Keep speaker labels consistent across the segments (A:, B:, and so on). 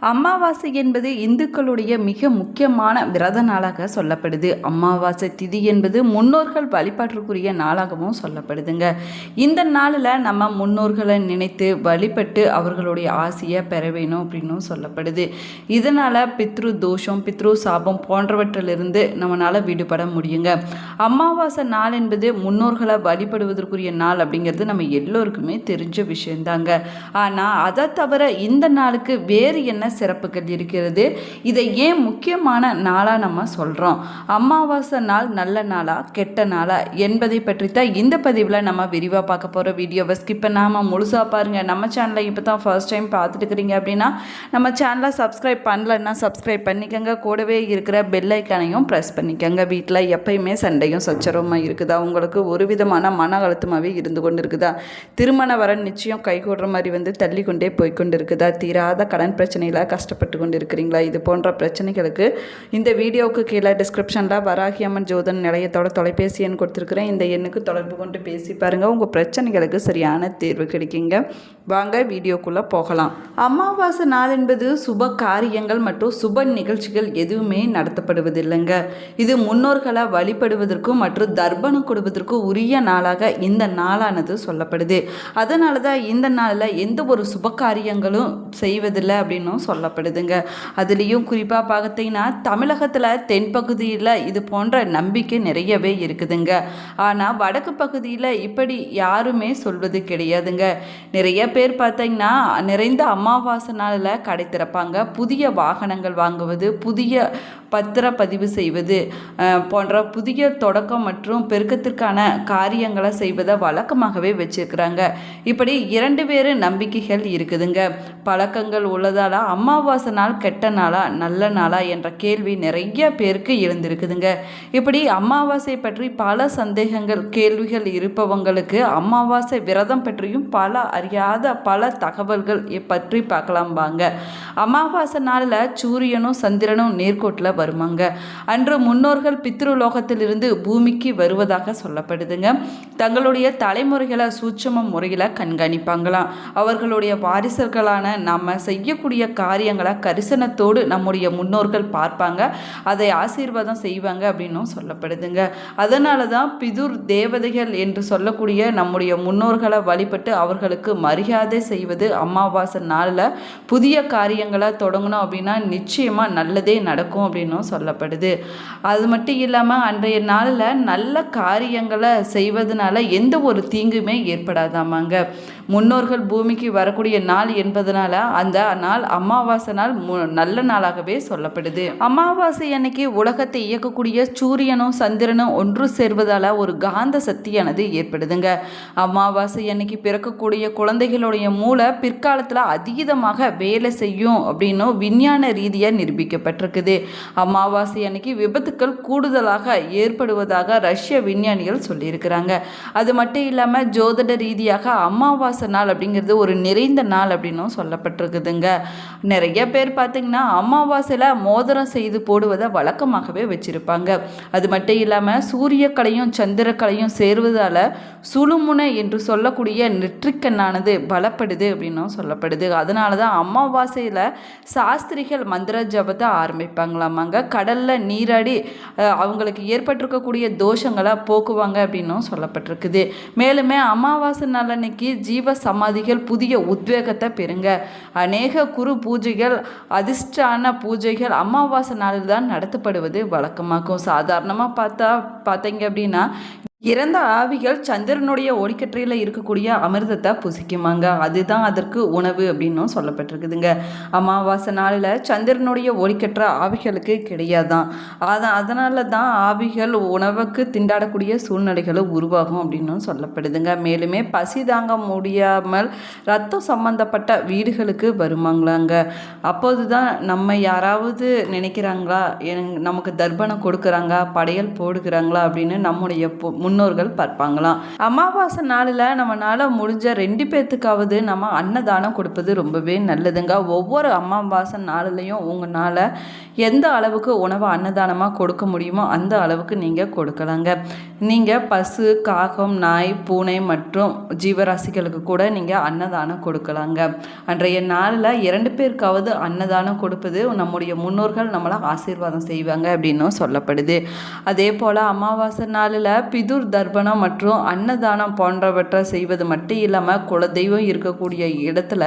A: அமாவாசை என்பது இந்துக்களுடைய மிக முக்கியமான விரத நாளாக சொல்லப்படுது. அமாவாசை திதி என்பது முன்னோர்கள் வழிபாட்டிற்குரிய நாளாகவும் சொல்லப்படுதுங்க. இந்த நாளில் நம்ம முன்னோர்களை நினைத்து வழிபட்டு அவர்களுடைய ஆசையை பெற வேணும் அப்படின்னும் சொல்லப்படுது. இதனால் பித்ரு தோஷம் பித்ரு சாபம் போன்றவற்றிலிருந்து நம்மளால் விடுபட முடியுங்க. அமாவாசை நாள் என்பது முன்னோர்களை வழிபடுவதற்குரிய நாள் அப்படிங்கிறது நம்ம எல்லோருக்குமே தெரிஞ்ச விஷயந்தாங்க. ஆனால் அதை தவிர இந்த நாளுக்கு வேறு என்ன சிறப்புகள் இருக்கிறது. இதை ஏன் முக்கியமான நாளாக நம்ம சொல்கிறோம் அமாவாசை நாள் நல்ல நாளா கெட்ட நாளா என்பதை பற்றி தான் இந்த பதிவில் நம்ம விரிவாக பார்க்க போகிற வீடியோவை ஸ்கிப் பண்ணாமல் முழுசாக பாருங்கள் நம்ம சேனலை இப்போ தான் ஃபர்ஸ்ட் டைம் பார்த்துட்டு இருக்கிறீங்க அப்படின்னா நம்ம சேனலை சப்ஸ்கிரைப் பண்ணலன்னா சப்ஸ்கிரைப் பண்ணிக்கோங்க. கூடவே இருக்கிற பெல் ஐக்கானையும் ப்ரெஸ் பண்ணிக்கோங்க. வீட்டில் எப்பயுமே சண்டையும் சச்சரவுமாக இருக்குதா? உங்களுக்கு ஒரு விதமான மன அழுத்தமாகவே இருந்து கொண்டு இருக்குதா திருமண வரன் நிச்சயம் கைகூடுற மாதிரி வந்து தள்ளி கொண்டே போய்க்கொண்டு இருக்குதா தீராத கடன் பிரச்சனையில் கஷ்டப்பட்டு கொண்டு இருக்கிறீங்களா இது போன்ற பிரச்சனைகளுக்கு இந்த வீடியோவுக்கு கீழே டிஸ்கிரிப்ஷனில் வராகி அம்மன் ஜோதன் நிலையத்தோட தொலைபேசி எண் கொடுத்துருக்குறேன். இந்த எண்ணுக்கு தொடர்பு கொண்டு பேசி பாருங்கள் உங்கள் பிரச்சனைகளுக்கு சரியான தீர்வு கிடைக்குங்க. வாங்க வீடியோக்குள்ளே போகலாம். அமாவாசை நாள் என்பது சுப காரியங்கள் மற்றும் சுப நிகழ்ச்சிகள் எதுவுமே நடத்தப்படுவதில்லைங்க. இது முன்னோர்களை வழிபடுவதற்கும் மற்றும் தர்ப்பணம் கொடுப்பதற்கும் உரிய நாளாக இந்த நாளானது சொல்லப்படுது. அதனால தான் இந்த நாளில் எந்த ஒரு சுப காரியங்களும் செய்வதில்லை அப்படின்னும் சொல்லப்படுதுங்க. அதுலேயும் குறிப்பாக பார்த்தீங்கன்னா தமிழகத்தில் தென்பகுதியில் இது போன்ற நம்பிக்கை நிறையவே இருக்குதுங்க. ஆனால் வடக்கு பகுதியில் இப்படி யாருமே சொல்வது கிடையாதுங்க. நிறைய பேர் பார்த்தீங்கன்னா நிறைந்த அமாவாசை நாளில் கடை திறப்பாங்க. புதிய வாகனங்கள் வாங்குவது புதிய பத்திர பதிவு செய்வது போன்ற புதிய தொடக்கம் மற்றும் பெருக்கத்திற்கான காரியங்களை செய்வதை வழக்கமாகவே வச்சிருக்கிறாங்க. இப்படி இரண்டு வேறு நம்பிக்கைகள் இருக்குதுங்க. பழக்கங்கள் உள்ளதால் அமாவாசை நாள் கெட்ட நாளா நல்ல நாளா என்ற கேள்வி நிறைய பேருக்கு எழுந்திருக்குதுங்க. இப்படி அமாவாசை பற்றி பல சந்தேகங்கள் கேள்விகள் இருப்பவங்களுக்கு அமாவாசை விரதம் பற்றியும் பல அறியாத பல தகவல்கள் பற்றி பார்க்கலாம் வாங்க. அமாவாசை நாளில் சூரியனும் சந்திரனும் நேர்கோட்டில் வருமாங்க. அன்று முன்னோர்கள் பித்ருலோகத்திலிருந்து பூமிக்கு வருவதாக சொல்லப்படுதுங்க. தங்களுடைய தலைமுறைகளை சூட்சம முறையில் கண்காணிப்பாங்களாம். அவர்களுடைய வாரிசர்களான நம்ம செய்யக்கூடிய காரியங்களை கரிசனத்தோடு நம்முடைய முன்னோர்கள் பார்ப்பாங்க. அதை ஆசீர்வாதம் செய்வாங்க அப்படின்னும் சொல்லப்படுதுங்க. அதனால தான் பிதுர் தேவதைகள் என்று சொல்லக்கூடிய நம்முடைய முன்னோர்களை வழிபட்டு அவர்களுக்கு மரியாதை செய்வது அமாவாசை நாளில் புதிய காரியங்கள் தொடங்கணும் அப்படின்னா நிச்சயமாக நல்லதே நடக்கும் அப்படின்னும் சொல்லப்படுது. அது மட்டும் இல்லாமல் அன்றைய நாளில் நல்ல காரியங்களை செய்வதனால எந்த ஒரு தீங்குமே ஏற்படாதாமாங்க. முன்னோர்கள் பூமிக்கு வரக்கூடிய நாள் என்பதனால அந்த நாள் அமாவாசை நாள் மு- நல்ல நாளாகவே சொல்லப்படுது. அமாவாசை அன்னைக்கு உலகத்தை இயக்கக்கூடிய சூரியனும் சந்திரனும் ஒன்று சேர்வதால் ஒரு காந்த சக்தியானது ஏற்படுதுங்க. அமாவாசை அன்னைக்கு பிறக்கக்கூடிய குழந்தைகளுடைய மூளை பிற்காலத்தில் அதீதமாக வேலை செய்யும் அப்படின்னும் விஞ்ஞான ரீதியாக நிரூபிக்கப்பட்டிருக்குது. அமாவாசை அன்னைக்கு விபத்துக்கள் கூடுதலாக ஏற்படுவதாக ரஷ்ய விஞ்ஞானிகள் சொல்லியிருக்கிறாங்க. அது மட்டும் இல்லாமல் ஜோதிட ரீதியாக அமாவாசை நாள் அப்படிங்கிறது ஒரு நிறைந்த நாள் அப்படின்னும் சொல்லப்பட்டிருக்குதுங்க. நிறைய பேர் பார்த்திங்கன்னா அமாவாசையில் மோதிரம் செய்து போடுவதை வழக்கமாகவே வச்சுருப்பாங்க. அது மட்டும் இல்லாமல் சூரியக்கலையும் சந்திரக்கலையும் சேருவதால் சுழுமுனை என்று சொல்லக்கூடிய நெற்றிக்கண்ணானது பலப்படுது அப்படின்னும் சொல்லப்படுது. அதனால தான் அமாவாசையில் சாஸ்திரிகள் மந்திர ஜபத்தை ஆரம்பிப்பாங்களாமாங்க. கடலில் நீராடி அவங்களுக்கு ஏற்பட்டிருக்கக்கூடிய தோஷங்களை போக்குவாங்க அப்படின்னும் சொல்லப்பட்டிருக்குது. மேலுமே அமாவாசை நாளன்னைக்கு ஜீவ சமாதிகள் புதிய உத்வேகத்தை பெறுங்க. அநேக குரு பூஜைகள் அதிர்ஷ்டான பூஜைகள் அமாவாசை நாளில் தான் நடத்தப்படுவது வழக்கமாகும் சாதாரணமாக பார்த்தா பார்த்தீங்க அப்படின்னா இறந்த ஆவிகள் சந்திரனுடைய ஒளிக்கற்றையில் இருக்கக்கூடிய அமிர்தத்தை புசிக்குமாங்க. அதுதான் அதற்கு உணவு அப்படின்னும் சொல்லப்பட்டிருக்குதுங்க. அமாவாசை நாளில் சந்திரனுடைய ஒளிக்கற்ற ஆவிகளுக்கு கிடையாதான். அதான் அதனால தான் ஆவிகள் உணவுக்கு திண்டாடக்கூடிய சூழ்நிலைகளும் உருவாகும் அப்படின்னும் சொல்லப்படுதுங்க. மேலுமே பசி தாங்க முடியாமல் ரத்தம் சம்பந்தப்பட்ட வீடுகளுக்கு வருமாங்களாங்க. அப்போது தான் நம்ம யாராவது நினைக்கிறாங்களா? நமக்கு தர்ப்பணம் கொடுக்குறாங்க படையல் போடுகிறாங்களா அப்படின்னு நம்முடைய பொ- முன்னோர்கள் பார்ப்பாங்களாம். அமாவாசை நாளில் நம்மளால் முடிஞ்ச ரெண்டு பேர்த்துக்காவது நம்ம அன்னதானம் கொடுப்பது ரொம்பவே நல்லதுங்க. ஒவ்வொரு அமாவாசை நாளிலையும் உங்களால் எந்த அளவுக்கு உணவை அன்னதானமாக கொடுக்க முடியுமோ அந்த அளவுக்கு நீங்கள் கொடுக்கலாங்க. நீங்கள் பசு காகம் நாய் பூனை மற்றும் ஜீவராசிகளுக்கு கூட நீங்கள் அன்னதானம் கொடுக்கலாங்க. அன்றைய நாளில் இரண்டு பேருக்காவது அன்னதானம் கொடுப்பது நம்முடைய முன்னோர்கள் நம்மளை ஆசீர்வாதம் செய்வாங்க அப்படின்னும் சொல்லப்படுது. அதே போல் அமாவாசை நாளில் பிது மதுர் தர்ப்பணம் மற்றும் அன்னதானம் போன்றவற்றை செய்வது மட்டும் இல்லாமல் குலதெய்வம் இருக்கக்கூடிய இடத்துல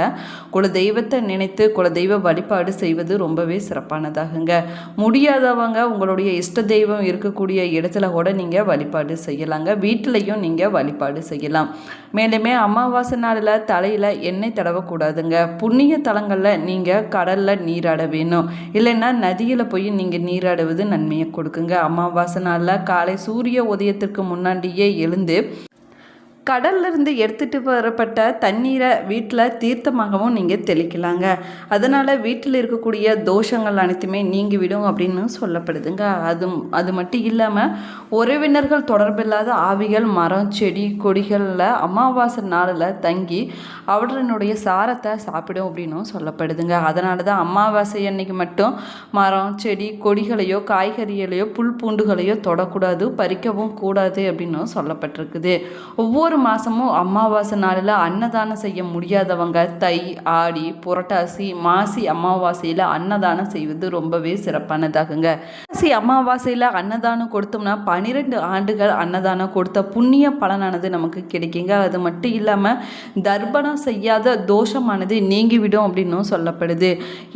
A: குலதெய்வத்தை நினைத்து குலதெய்வ வழிபாடு செய்வது ரொம்பவே சிறப்பானதாகுங்க. முடியாதவங்க உங்களுடைய இஷ்ட தெய்வம் இருக்கக்கூடிய இடத்துல கூட நீங்கள் வழிபாடு செய்யலாங்க. வீட்டிலையும் நீங்கள் வழிபாடு செய்யலாம். மேலுமே அமாவாசை நாளில் தலையில் எண்ணெய் தடவக்கூடாதுங்க. புண்ணிய தலங்களில் நீங்கள் கடலில் நீராட வேணும். இல்லைன்னா நதியில் போய் நீங்கள் நீராடுவது நன்மையை கொடுக்குங்க. அமாவாசை நாளில் காலை சூரிய உதயத்திற்கு முன்னாடியே எழுந்து கடல்லிருந்து எடுத்துகிட்டு வரப்பட்ட தண்ணீரை வீட்டில் தீர்த்தமாகவும் நீங்கள் தெளிக்கலாங்க. அதனால் வீட்டில் இருக்கக்கூடிய தோஷங்கள் அனைத்துமே நீங்கிவிடும் அப்படின்னு சொல்லப்படுதுங்க. அது அது மட்டும் இல்லாமல் உறவினர்கள் தொடர்பில்லாத ஆவிகள் மரம் செடி கொடிகளில் அமாவாசை நாளில் தங்கி அவற்றினுடைய சாரத்தை சாப்பிடும் அப்படின்னும் சொல்லப்படுதுங்க. அதனால தான் அமாவாசை அன்னைக்கு மட்டும் மரம் செடி கொடிகளையோ காய்கறிகளையோ புல் பூண்டுகளையோ தொடக்கூடாது பறிக்கவும் கூடாது அப்படின்னும் சொல்லப்பட்டிருக்குது. ஒவ்வொரு மாதமும் அமாவாசை நாளில் அன்னதானம் செய்ய முடியாதவங்க தை ஆடி புரட்டாசி மாசி அமாவாசையில் அன்னதானம் செய்வது ரொம்பவே சிறப்பானதாகுங்க. மாசி அமாவாசையில் அன்னதானம் கொடுத்தோம்னா பன்னிரெண்டு ஆண்டுகள் அன்னதானம் கொடுத்த புண்ணிய பலனானது நமக்கு கிடைக்குங்க. அது மட்டும் இல்லாமல் தர்ப்பணம் செய்யாத தோஷமானது நீங்கிவிடும் அப்படின்னும் சொல்லப்படுது.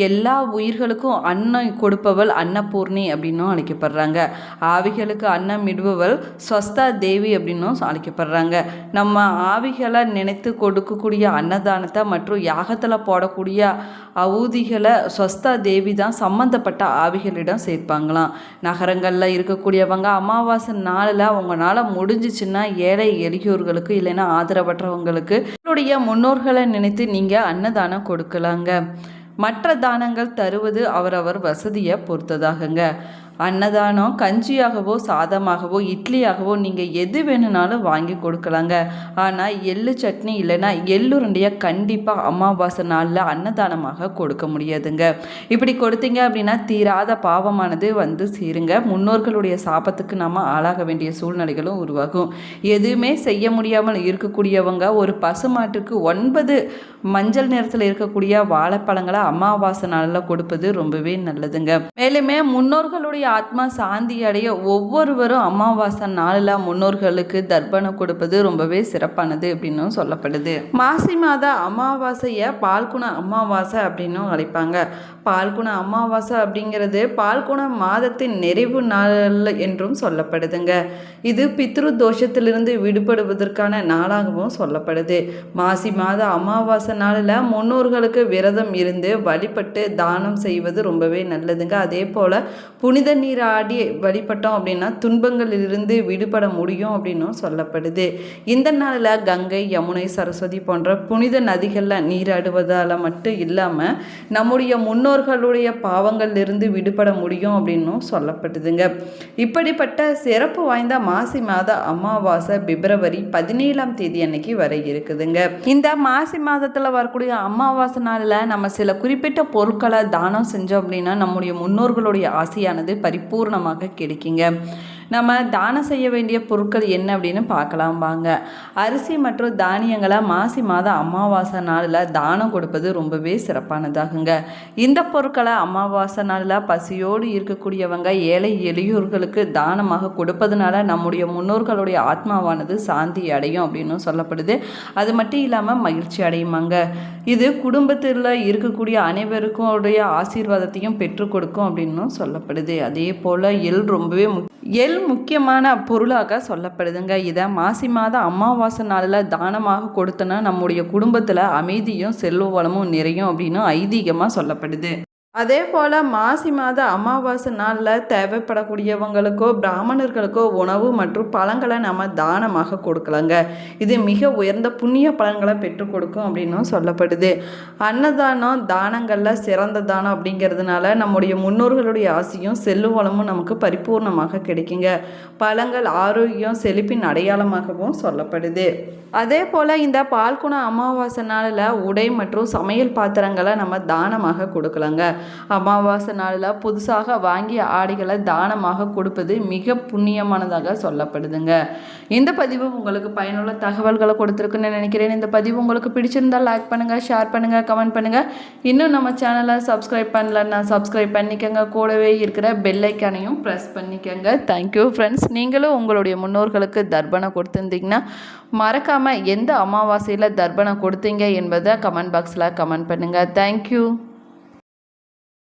A: எல்லா உயிர்களுக்கும் அன்னம் கொடுப்பவள் அன்னபூர்ணி அப்படின்னும் அழைக்கப்படுறாங்க. ஆவிகளுக்கு அன்னம் இடுபவள் ஸ்வஸ்தா தேவி அப்படின்னும் அழைக்கப்படுறாங்க. நம்ம ஆவிகளை நினைத்து கொடுக்கக்கூடிய அன்னதானத்தை மற்றும் யாகத்தில் போடக்கூடிய அவுதிகளை ஸ்வஸ்தா தேவி தான் சம்மந்தப்பட்ட ஆவிகளிடம் சேர்ப்பாங்களாம். நகரங்களில் இருக்கக்கூடியவங்க அமாவாசை நாளில் அவங்களால முடிஞ்சிச்சுன்னா ஏழை எளியோர்களுக்கு இல்லைன்னா ஆதரவற்றவங்களுக்கு உங்களுடைய முன்னோர்களை நினைத்து நீங்கள் அன்னதானம் கொடுக்கலாங்க. மற்ற தானங்கள் தருவது அவரவர் வசதியை பொறுத்ததாகுங்க. அன்னதானம் கஞ்சியாகவோ சாதமாகவோ இட்லியாகவோ நீங்கள் எது வேணும்னாலும் வாங்கி கொடுக்கலாங்க. ஆனால் எள்ளு சட்னி இல்லைன்னா எள்ளுருண்டையாக கண்டிப்பாக அமாவாசை நாளில் அன்னதானமாக கொடுக்க முடியாதுங்க. இப்படி கொடுத்தீங்க அப்படின்னா தீராத பாவமானது வந்து சீருங்க. முன்னோர்களுடைய சாபத்துக்கு நாம் ஆளாக வேண்டிய சூழ்நிலைகளும் உருவாகும். எதுவுமே செய்ய முடியாமல் இருக்கக்கூடியவங்க ஒரு பசுமாட்டுக்கு ஒன்பது மஞ்சள் நிறத்தில் இருக்கக்கூடிய வாழைப்பழங்களை அமாவாசை நாளில் கொடுப்பது ரொம்பவே நல்லதுங்க. மேலுமே முன்னோர்களுடைய ஆத்மா சாந்தி அடைய ஒவ்வொருவரும் அமாவாசை நாளில் முன்னோர்களுக்கு தர்ப்பணம் கொடுப்பது ரொம்பவே சிறப்பானது அப்படின்னும் சொல்லப்படுது. மாசி மாத அமாவாசையை பால்குண அமாவாசை அப்படின்னும் அழைப்பாங்க. பால்குண அமாவாசை அப்படிங்கிறது பால்குண மாதத்தின் நிறைவு நாள் என்றும் சொல்லப்படுதுங்க. இது பித்ரு தோஷத்திலிருந்து விடுபடுவதற்கான நாளாகவும் சொல்லப்படுது. மாசி மாத அமாவாசை நாளில் முன்னோர்களுக்கு விரதம் இருந்து வழிபட்டு தானம் செய்வது ரொம்பவே நல்லதுங்க. அதே போல் புனித நீராடி வழிபட்டோம் அப்படின்னா துன்பங்களிலிருந்து விடுபட முடியும் அப்படின்னும் சொல்லப்படுது. இந்த நாளில் கங்கை யமுனை சரஸ்வதி போன்ற புனித நதிகளில் நீராடுவதால் மட்டும் இல்லாமல் நம்முடைய முன்னோர்களுடைய பாவங்களிலிருந்து விடுபட முடியும் அப்படின்னும் சொல்லப்படுதுங்க. இப்படிப்பட்ட சிறப்பு வாய்ந்த மாசி மாத அமாவாசை பிப்ரவரி பதினேழாம் தேதி அன்னைக்கு வர இருக்குதுங்க. இந்த மாசி மாதத்தில் வரக்கூடிய அமாவாசை நாளில் நம்ம சில குறிப்பிட்ட பொருட்களை தானம் செஞ்சோம் அப்படின்னா நம்முடைய முன்னோர்களுடைய ஆசையானது பரிபூர்ணமாக கிடைக்குங்க. நம்ம தானம் செய்ய வேண்டிய பொருட்கள் என்ன அப்படின்னு பார்க்கலாம் வாங்க. அரிசி மற்றும் தானியங்களை மாசி மாதம் அமாவாசை நாளில் தானம் கொடுப்பது ரொம்பவே சிறப்பானதாகுங்க. இந்த பொருட்களை அமாவாசை நாளில் பசியோடு இருக்கக்கூடியவங்க ஏழை எளியோர்களுக்கு தானமாக கொடுப்பதுனால நம்முடைய முன்னோர்களுடைய ஆத்மாவானது சாந்தி அடையும் அப்படின்னு சொல்லப்படுது. அது மட்டும் இல்லாமல் மகிழ்ச்சி அடையுமாங்க. இது குடும்பத்தில் இருக்கக்கூடிய அனைவருக்கும் உடைய ஆசீர்வாதத்தையும் பெற்றுக் கொடுக்கும் அப்படின்னும் சொல்லப்படுது. அதே போல் எள் ரொம்பவே எல் முக்கியமான பொருளாக சொல்லப்படுதுங்க. இதை மாசி மாத அமாவாசை நாளில் தானமாக கொடுத்தனா நம்முடைய குடும்பத்தில் அமைதியும் செல்வ வளமும் நிறையும் அப்படின்னு ஐதீகமாக சொல்லப்படுது. அதே போல் மாசி மாத அமாவாசை நாளில் தேவைப்படக்கூடியவங்களுக்கோ பிராமணர்களுக்கோ உணவு மற்றும் பழங்களை நம்ம தானமாக கொடுக்கலாங்க. இது மிக உயர்ந்த புண்ணிய பலன்களை பெற்றுக் கொடுக்கும் அப்படின்னும் சொல்லப்படுது. அன்னதானம் தானங்களில் சிறந்த தானம் அப்படிங்கிறதுனால நம்முடைய முன்னோர்களுடைய ஆசையும் செல்லுவளமும் நமக்கு பரிபூர்ணமாக கிடைக்குங்க. பழங்கள் ஆரோக்கியம் செழிப்பின் அடையாளமாகவும் சொல்லப்படுது. அதே போல் இந்த பால்குண அமாவாசை நாளில் உடை மற்றும் சமையல் பாத்திரங்களை நம்ம தானமாக கொடுக்கலாங்க. அமாவாசை நாளில் புதுசாக வாங்கிய ஆடைகளை தானமாக கொடுப்பது மிக புண்ணியமானதாக சொல்லப்படுதுங்க. இந்த பதிவு உங்களுக்கு பயனுள்ள தகவல்களை கொடுத்துருக்குன்னு நினைக்கிறேன். இந்த பதிவு உங்களுக்கு பிடிச்சிருந்தால் லைக் பண்ணுங்கள் ஷேர் பண்ணுங்கள் கமெண்ட் பண்ணுங்கள் இன்னும் நம்ம சேனலை சப்ஸ்கிரைப் பண்ணலன்னா சப்ஸ்கிரைப் பண்ணிக்கோங்க. கூடவே இருக்கிற பெல்லைக்கானையும் ப்ரெஸ் பண்ணிக்கோங்க. தேங்க்யூ ஃப்ரெண்ட்ஸ் நீங்களும் உங்களுடைய முன்னோர்களுக்கு தர்ப்பணம் கொடுத்துருந்தீங்கன்னா மறக்காமல் எந்த அமாவாசையில் தர்ப்பணம் கொடுத்தீங்க என்பதை கமெண்ட் பாக்ஸில் கமெண்ட் பண்ணுங்கள் தேங்க்யூ